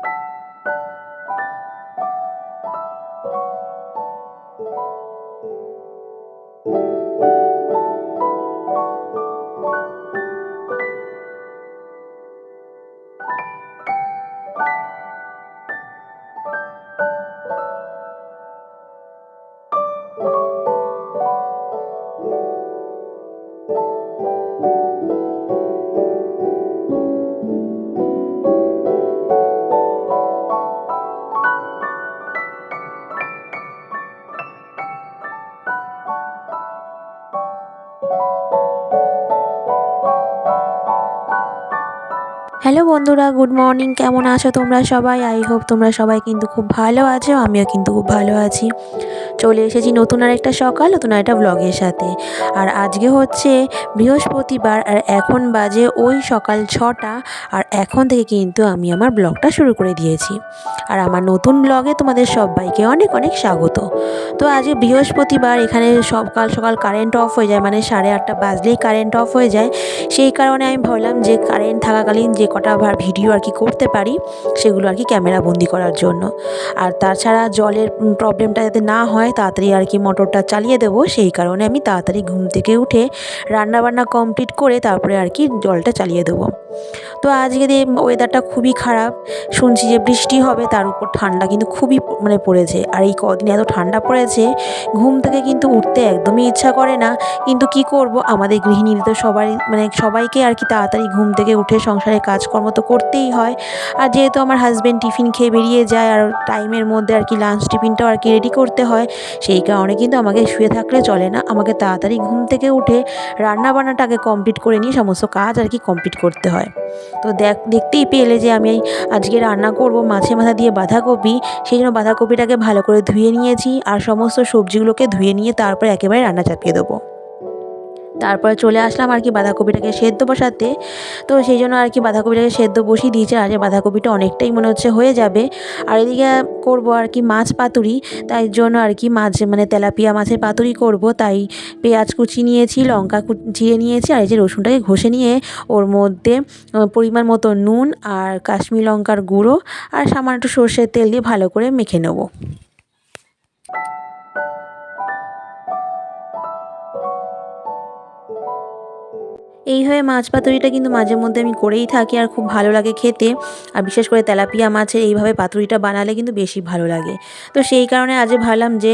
you hello বন্ধুরা, good morning. কেমন আছো তোমরা সবাই? আই হোপ তোমরা সবাই কিন্তু খুব ভালো আছো, আমিও কিন্তু খুব ভালো আছি। চলে এসেছি নতুন আর একটা সকাল, নতুন আর একটা ব্লগের সাথে। আর আজকে হচ্ছে বৃহস্পতিবার, আর এখন বাজে ওই সকাল ছটা, আর এখন থেকে কিন্তু আমি আমার ব্লগটা শুরু করে দিয়েছি। আর আমার নতুন ব্লগে তোমাদের সবাইকে অনেক অনেক স্বাগত। তো আজকে বৃহস্পতিবার, এখানে সকাল সকাল কারেন্ট অফ হয়ে যায় মানে সাড়ে আটটা বাজলেই কারেন্ট অফ হয়ে যায়। সেই কারণে আমি ভাবলাম যে কারেন্ট থাকাকালীন যে কটা আবার ভিডিও আর কি করতে পারি, সেগুলো আর কি ক্যামেরা বন্দি করার জন্য। আর তাছাড়া জলের প্রবলেমটা যাতে না হয়, তাড়াতাড়ি আর কি মোটরটা চালিয়ে দেবো, সেই কারণে আমি তাড়াতাড়ি ঘুম থেকে উঠে রান্নাবান্না কমপ্লিট করে তারপরে আর কি জলটা চালিয়ে দেবো। তো আজকে ওয়েদারটা খুবই খারাপ। শুনছি যে বৃষ্টি হবে, তার উপর ঠান্ডা কিন্তু খুবই মানে পড়েছে। আর এই কদিন এত ঠান্ডা পড়েছে, ঘুম থেকে কিন্তু উঠতে একদমই ইচ্ছা করে না। কিন্তু কি করব? আমাদের গৃহিণীদের তো সবাই মানে সবাইকে আর কি তাড়াতাড়ি ঘুম থেকে উঠে সংসারের কাজকর্ম তো করতেই হয়। আর যেহেতু আমার হাজব্যান্ড টিফিন খেয়ে বেরিয়ে যায়, আর টাইমের মধ্যে আর কি লাঞ্চ টিফিনটাও আর কি রেডি করতে হয়, সেই কারণে কিন্তু আমাকে শুয়ে থাকলে চলে না। আমাকে তাড়াতাড়ি ঘুম থেকে উঠে রান্না বান্নাটাকে কমপ্লিট করে নিয়ে সমস্ত কাজ আর কি কমপ্লিট করতে হয়। তো দেখ, দেখতেই পেলে যে আমি আজকে রান্না করব মাছে মাথা দিয়ে বাঁধাকপি। সেই জন্য বাঁধাকপিটাকে ভালো করে ধুয়ে নিয়েছি আর সমস্ত সবজিগুলোকে ধুয়ে নিয়ে তারপর একেবারে রান্না চাপিয়ে দেবো। তারপরে চলে আসলাম আর কি বাঁধাকপিটাকে সেদ্ধ বসাতে। তো সেই জন্য আর কি বাঁধাকপিটাকে সেদ্ধ বসিয়ে দিয়েছে আর বাঁধাকপিটা অনেকটাই মনে হচ্ছে হয়ে যাবে। আর এদিকে করব আর কি মাছ পাতুরি, তাই জন্য আর কি মাছ মানে তেলাপিয়া মাছের পাতুরি করব। তাই পেঁয়াজ কুচি নিয়েছি, লঙ্কা চিড়ে নিয়েছি আর এই যে রসুনটাকে ঘষে নিয়ে ওর মধ্যে পরিমাণ মতো নুন আর কাশ্মীর লঙ্কার গুঁড়ো আর সামান্য একটু সর্ষের তেল দিয়ে ভালো করে মেখে নেব। এইভাবে মাছ পাতুরিটা কিন্তু মাঝে মধ্যে আমি করেই থাকি আর খুব ভালো লাগে খেতে। আর বিশেষ করে তেলাপিয়া মাছের এইভাবে পাতুরিটা বানালে কিন্তু বেশি ভালো লাগে। তো সেই কারণে আজ ভাবলাম যে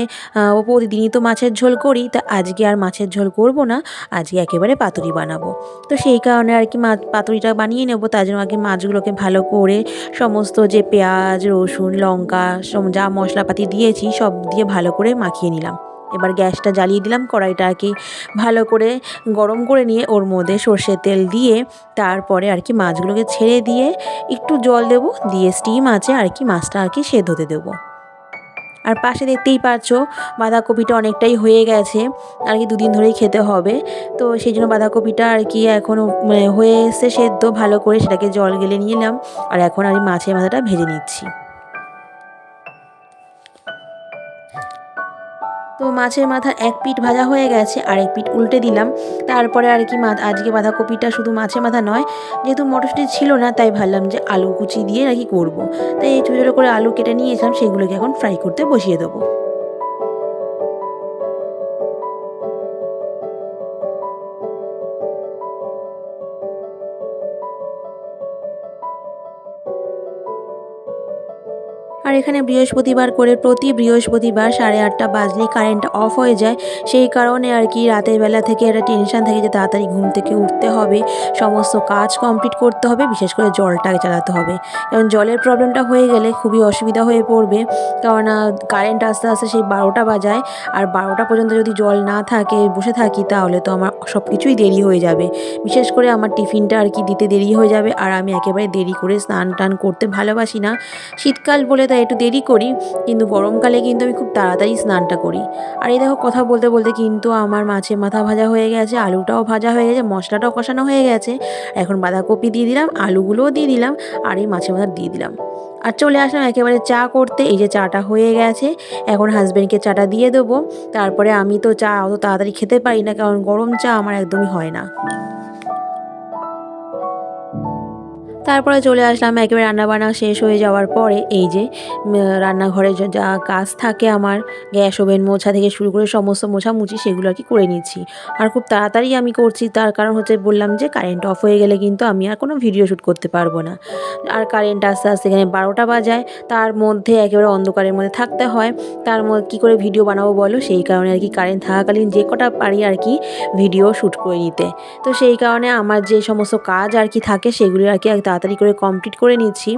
ও প্রতিদিনই তো মাছের ঝোল করি, তা আজকে আর মাছের ঝোল করব না, আজকে একেবারে পাতুরি বানাবো। তো সেই কারণে আর কি মাছ, পাতুরিটা বানিয়ে নেব, তার জন্য আগে মাছগুলোকে ভালো করে সমস্ত যে পেঁয়াজ, রসুন, লঙ্কা যা মশলাপাতি দিয়েছি, সব দিয়ে ভালো করে মাখিয়ে নিলাম। এবার গ্যাসটা জ্বালিয়ে দিলাম কড়াইটা আর কি ভালো করে গরম করে নিয়ে ওর মধ্যে সর্ষের তেল দিয়ে তারপরে আর কি মাছগুলোকে ছেড়ে দিয়ে একটু জল দেবো, দিয়ে স্টিম আছে আর কি মাছটা আর কি সেদ্ধ হতে দেবো। আর পাশে দেখতেই পাচ্ছ বাঁধাকপিটা অনেকটাই হয়ে গেছে, আর কি দুদিন ধরেই খেতে হবে। তো সেই জন্য বাঁধাকপিটা আর কি এখন মানে হয়ে এসছে সেদ্ধ, ভালো করে সেটাকে জল গেলে নিয়ে নিলাম আর এখন আর মাছের মাথাটা ভেজে নিচ্ছি। তো মাছের মাথার এক পিঠ ভাজা হয়ে গেছে আর এক পিঠ উল্টে দিলাম। তারপরে আর কি আজকে বাঁধাকপিটা শুধু মাছের মাথা নয়, যেহেতু মটরশুটি ছিল না, তাই ভাবলাম যে আলু কুচি দিয়ে নাকি করব। তাই এই ছোটো করে আলু কেটে নিয়েছিলাম, সেগুলোকে এখন ফ্রাই করতে বসিয়ে দেবো। এখানে বৃহস্পতিবার করে প্রতি বৃহস্পতিবার সাড়ে আটটা বাজলেই কারেন্ট অফ হয়ে যায়। সেই কারণে আর কি রাতের বেলা থেকে একটা টেনশান থাকে যে তাড়াতাড়ি ঘুম থেকে উঠতে হবে। সমস্ত কাজ কমপ্লিট করতে হবে, বিশেষ করে জলটাকে চালাতে হবে। কারণ জলের প্রবলেমটা হয়ে গেলে খুবই অসুবিধা হয়ে পড়বে। কারণ কারেন্ট আস্তে আস্তে সেই বারোটা বাজায়। আর বারোটা পর্যন্ত যদি জল না থাকে, বসে থাকি, তাহলে তো আমার সব কিছুই দেরি হয়ে যাবে। বিশেষ করে আমার টিফিনটা আর কি দিতে দেরি হয়ে যাবে। আর আমি একেবারে দেরি করে স্নান টান করতে ভালোবাসি না। শীতকাল বলে তাই একটু দেরি করি, কিন্তু গরমকালে কিন্তু আমি খুব তাড়াতাড়ি স্নানটা করি। আর এই দেখো কথা বলতে বলতে কিন্তু আমার মাছের মাথা ভাজা হয়ে গেছে, আলুটাও ভাজা হয়ে গেছে, মশলাটাও কষানো হয়ে গেছে। এখন বাঁধাকপি দিয়ে দিলাম, আলুগুলোও দিয়ে দিলাম, আর এই মাছের মাথা দিয়ে দিলাম। আর চলে আসলাম একেবারে চা করতে, এই যে চাটা হয়ে গেছে, এখন হাজব্যান্ডকে চাটা দিয়ে দেবো। তারপরে আমি তো চা অত তাড়াতাড়ি খেতে পারি না, কারণ গরম চা আমার একদমই হয় না। তারপরে চলে আসলাম, একেবারে রান্নাবান্না শেষ হয়ে যাওয়ার পরে এই যে রান্নাঘরে যা- কাজ থাকে আমার, গ্যাস ওভেন, মোছা থেকে শুরু করে সমস্ত মোছামুছি সেগুলো আর কি করে নিচ্ছি। আর খুব তাড়াতাড়ি আমি করছি, তার কারণ হচ্ছে বললাম যে কারেন্ট অফ হয়ে গেলে কিন্তু আমি আর কোনো ভিডিও শ্যুট করতে পারব না। আর কারেন্ট আস্তে আস্তে এখানে বারোটা বাজায়, তার মধ্যে একেবারে অন্ধকারের মধ্যে থাকতে হয়। তার মধ্যে কী করে ভিডিও বানাবো বলো? সেই কারণে আর কি কারেন্ট থাকাকালীন যে কটা পারি আর কি ভিডিও শ্যুট করে নিতে। তো সেই কারণে আমার যে সমস্ত কাজ আর কি থাকে সেগুলি আর কি তাড়াতাড়ি করে কমপ্লিট করে নিচ্ছি।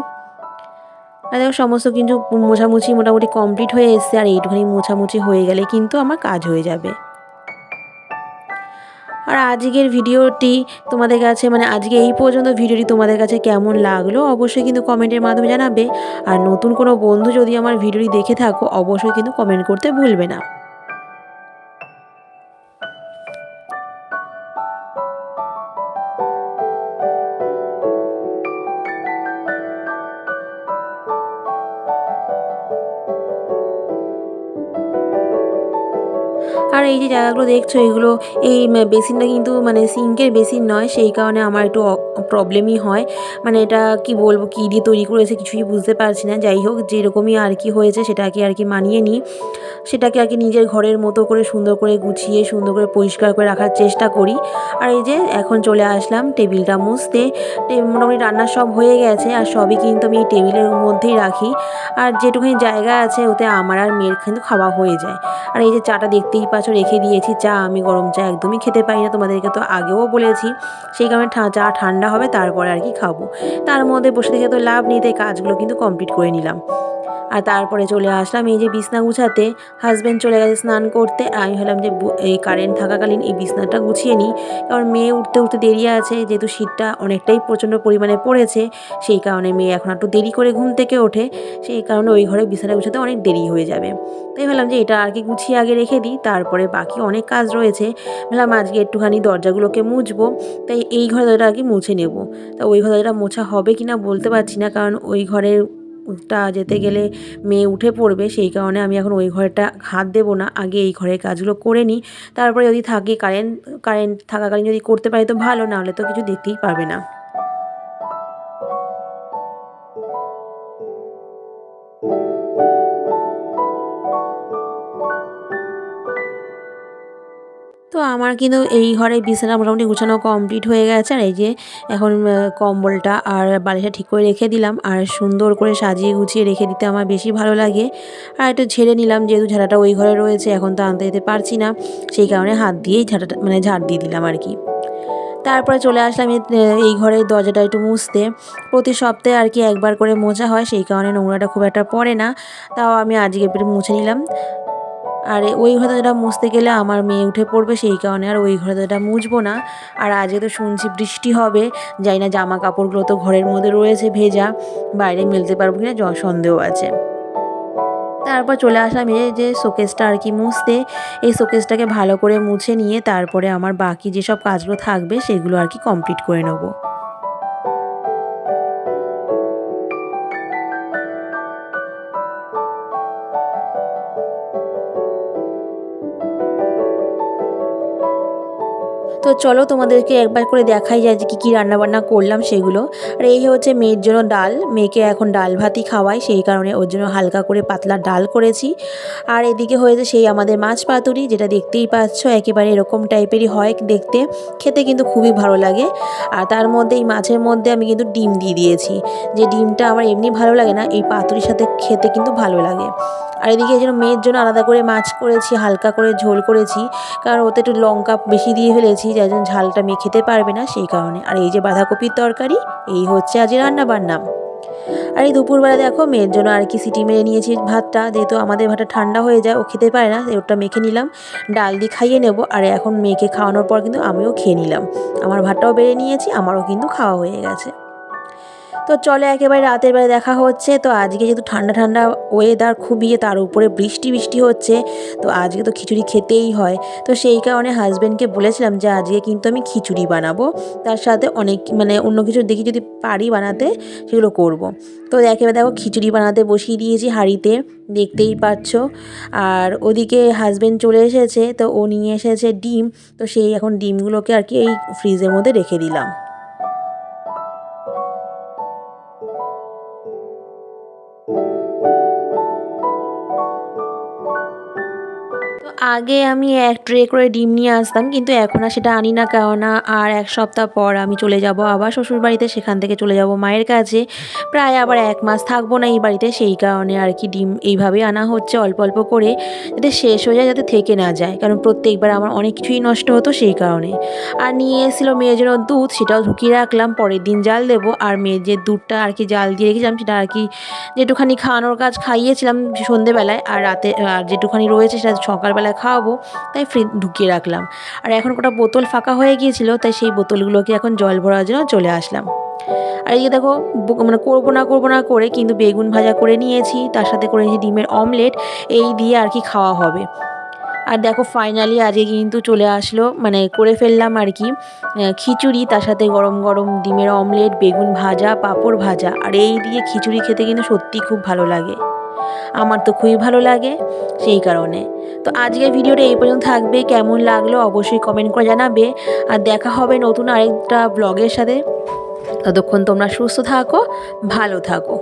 আর দেখো, সমস্ত কিন্তু মোছামুছি মোটামুটি কমপ্লিট হয়ে এসছে, আর এইটুখানি মোছামুছি হয়ে গেলে কিন্তু আমার কাজ হয়ে যাবে। আর আজকের ভিডিওটি তোমাদের কাছে মানে আজকে এই পর্যন্ত ভিডিওটি তোমাদের কাছে কেমন লাগল, অবশ্যই কিন্তু কমেন্টের মাধ্যমে জানাবে। আর নতুন কোনো বন্ধু যদি আমার ভিডিওটি দেখে থাকো, অবশ্যই কিন্তু কমেন্ট করতে ভুলবে না। আর এই যে জায়গাগুলো দেখছ, এগুলো এই বেসিনটা কিন্তু মানে সিঙ্কের বেসিন নয়, সেই কারণে আমার একটু প্রবলেমই হয়। মানে এটা কি বলব, কী দিয়ে তৈরি করেছে কিছুই বুঝতে পারছি না। যাই হোক, যেরকমই আর কি হয়েছে, সেটাকে আর কি মানিয়ে নিই। সেটাকে আর কি নিজের ঘরের মতো করে সুন্দর করে গুছিয়ে, সুন্দর করে পরিষ্কার করে রাখার চেষ্টা করি। আর এই যে এখন চলে আসলাম টেবিলটা মুছতে। মোটামুটি রান্না সব হয়ে গেছে, আর সবই কিন্তু আমি এই টেবিলের মধ্যেই রাখি। আর যেটুকুনি জায়গা আছে, ওতে আমার আর মেয়ের কিন্তু খাওয়া হয়ে যায়। আর এই যে চাটা দেখতেই পাচ্ছ রেখে দিয়েছি চা আমি গরম চা একদমই খেতে পারি না। তোমাদেরকে তো আগেও বলেছি, সেই কারণে চা ঠান্ডা হবে তারপরে আর কি খাব। তার মধ্যে বসে থেকে তো লাভ নিতে কাজগুলো কিন্তু কমপ্লিট করে নিলাম। আর তারপরে চলে আসলাম। এই যে বিছনা গুছাতে হাজব্যান্ড চলে গেছে স্নান করতে। আমি ভাবলাম যে এই কারেন্ট থাকাকালীন এই বিছনাটা গুছিয়ে নিই। কারণ মেয়ে উঠতে উঠতে দেরি আছে, যেহেতু শীতটা অনেকটাই প্রচণ্ড পরিমাণে পড়েছে, সেই কারণে মেয়ে এখন একটু দেরি করে ঘুম থেকে ওঠে। সেই কারণে ওই ঘরে বিছানা গুছাতে অনেক দেরি হয়ে যাবে। তাই ভাবলাম যে এটা আর কি গুছিয়ে আগে রেখে দিই, তারপরে বাকি অনেক কাজ রয়েছে। ভাবলাম আজকে একটুখানি দরজাগুলোকে মুছবো, তাই এই ঘরে দরজাটা আর কি মুছে নেব। তা ওই ঘরে দরজাটা মোছা হবে কি না বলতে পারছি না, কারণ ওই ঘরের টা যেতে গেলে মেয়ে উঠে পড়বে, সেই কারণে আমি এখন ওই ঘরটা হাত দেবো না। আগে এই ঘরের কাজগুলো করে নিই। তারপরে যদি থাকে কারেন্ট কারেন্ট থাকাকালীন যদি করতে পারি তো ভালো, নাহলে তো কিছু দেখতেই পারবে না। আমার কিন্তু এই ঘরে বিছানা মোটামুটি গুছানো কমপ্লিট হয়ে গেছে। আর এই যে এখন কম্বলটা আর বালিশটা ঠিক করে রেখে দিলাম। আর সুন্দর করে সাজিয়ে গুছিয়ে রেখে দিতে আমার বেশি ভালো লাগে। আর একটু ঝেড়ে নিলাম, যেহেতু ঝাড়াটা ওই ঘরে রয়েছে, এখন তো আনতে যেতে পারছি না। সেই কারণে হাত দিয়েই ঝাড়াটা মানে ঝাড় দিয়ে দিলাম আর কি। তারপরে চলে আসলাম এই ঘরের দরজাটা একটু মুছতে। প্রতি সপ্তাহে আর কি একবার করে মোছা হয়, সেই কারণে নোংরাটা খুব একটা পড়ে না। তাও আমি আজকে একটু মুছে নিলাম। আর ওই ঘরে দরজাটা মুছতে গেলে আমার মেয়ে উঠে পড়বে, সেই কারণে আর ওই ঘরে দরজাটা মুছবো না। আর আজকে তো শুনছি বৃষ্টি হবে যাই না জামা কাপড়গুলো তো ঘরের মধ্যে রয়েছে ভেজা, বাইরে মেলতে পারব কিনা সন্দেহ আছে। তারপর চলে আসলাম এই যে শোকেসটা আর কি মুছতে। এই শোকেসটাকে ভালো করে মুছে নিয়ে তারপরে আমার বাকি যেসব কাজগুলো থাকবে সেগুলো আর কি কমপ্লিট করে নেব। তো চলো তোমাদেরকে একবার করে দেখাই যায় যে কী কী রান্নাবান্না করলাম সেগুলো। আর এই হচ্ছে মেয়ের জন্য ডাল। মেয়েকে এখন ডাল ভাতই খাওয়াই, সেই কারণে ওর জন্য হালকা করে পাতলা ডাল করেছি। আর এদিকে হয়েছে সেই আমাদের মাছ পাতুরি, যেটা দেখতেই পাচ্ছ, একেবারে এরকম টাইপেরই হয় দেখতে। খেতে কিন্তু খুবই ভালো লাগে। আর তার মধ্যে, এই মাছের মধ্যে আমি কিন্তু ডিম দিয়ে দিয়েছি। যে ডিমটা আমার এমনি ভালো লাগে না, এই পাতুরির সাথে খেতে কিন্তু ভালো লাগে। আর এদিকে এই জন্য মেয়ের জন্য আলাদা করে মাছ করেছি, হালকা করে ঝোল করেছি, কারণ ওতে একটু লঙ্কা বেশি দিয়ে ফেলেছি, যার জন্য ঝালটা মেয়ে খেতে পারবে না সেই কারণে। আর এই যে বাঁধাকপির তরকারি, এই হচ্ছে আজ রান্না বান্না আর এই দুপুরবেলা দেখো, মেয়ের জন্য আর কি সিটি মেরে নিয়েছি ভাতটা, যেহেতু আমাদের ভাতটা ঠান্ডা হয়ে যায়, ও খেতে পারে না, ওটা মেখে নিলাম। ডাল দিয়ে খাইয়ে নেব, আর এখন মেয়েকে খাওয়ানোর পর কিন্তু আমিও খেয়ে নিলাম। আমার ভাতটাও বেড়ে নিয়েছি, আমারও কিন্তু খাওয়া হয়ে গেছে। তো চলে একেবারে রাতের বেলা দেখা হচ্ছে। তো আজকে যেহেতু ঠান্ডা ঠান্ডা ওয়েদার খুবই, তার উপরে বৃষ্টি বৃষ্টি হচ্ছে, তো আজকে তো খিচুড়ি খেতেই হয়। তো সেই কারণে হাজব্যান্ডকে বলেছিলাম যে আজকে কিন্তু আমি খিচুড়ি বানাবো। তার সাথে অনেক মানে অন্য কিছু দেখি যদি পারি বানাতে, সেগুলো করব। তো একেবারে দেখো খিচুড়ি বানাতে বসিয়ে দিয়েছি হাঁড়িতে, দেখতেই পাচ্ছ। আর ওদিকে হাজব্যান্ড চলে এসেছে, তো ও নিয়ে এসেছে ডিম। তো সেই এখন ডিমগুলোকে আর কি এই ফ্রিজের মধ্যে রেখে দিলাম। আগে আমি এক ট্রে করে ডিম নিয়ে আসতাম, কিন্তু এখন আর সেটা আনি না কেননা আর এক সপ্তাহ পর আমি চলে যাব আবার শ্বশুরবাড়িতে, সেখান থেকে চলে যাব মায়ের কাছে। প্রায় আবার এক মাস থাকব না এই বাড়িতে, সেই কারণে আর কি ডিম এইভাবেই আনা হচ্ছে অল্প অল্প করে, যাতে শেষ হয়ে যায়, যাতে থেকে না যায়। কারণ প্রত্যেকবার আমার অনেক কিছুই নষ্ট হতো সেই কারণে। আর নিয়ে এসেছিল মেয়ের জন্য দুধ, সেটাও ঢুকিয়ে রাখলাম, পরের দিন জাল দেবো। আর মেয়ের যে দুধটা আর কি জাল দিয়ে রেখেছিলাম, সেটা আর কি যেটুখানি খাওয়ানোর কাজ খাইয়েছিলাম সন্ধেবেলায় আর রাতে, আর যেটুখানি রয়েছে সেটা সকালবেলায় খাওয়াবো, তাই ফ্রি ঢুকিয়ে রাখলাম। আর এখন কটা বোতল ফাঁকা হয়ে গিয়েছিল, তাই সেই বোতলগুলোকে এখন জল ভরার জন্য চলে আসলাম। আর এই যে দেখো মানে করব না করব না করে কিন্তু বেগুন ভাজা করে নিয়েছি, তার সাথে করে নিয়েছি ডিমের অমলেট এই দিয়ে আর কি খাওয়া হবে। আর দেখো ফাইনালি আজকে কিন্তু চলে আসলো মানে করে ফেললাম আর কি খিচুড়ি, তার সাথে গরম গরম ডিমের অমলেট বেগুন ভাজা, পাঁপড় ভাজা, আর এই দিয়ে খিচুড়ি খেতে কিন্তু সত্যি খুব ভালো লাগে। আমার তো খুবই ভালো লাগে সেই কারণে। তো আজকের ভিডিওটা এই পর্যন্ত থাকবে। কেমন লাগল অবশ্যই কমেন্ট করে জানাবে। আর দেখা হবে নতুন আরেকটা ব্লগের সাথে। ততক্ষণ তোমরা সুস্থ থাকো, ভালো থাকো।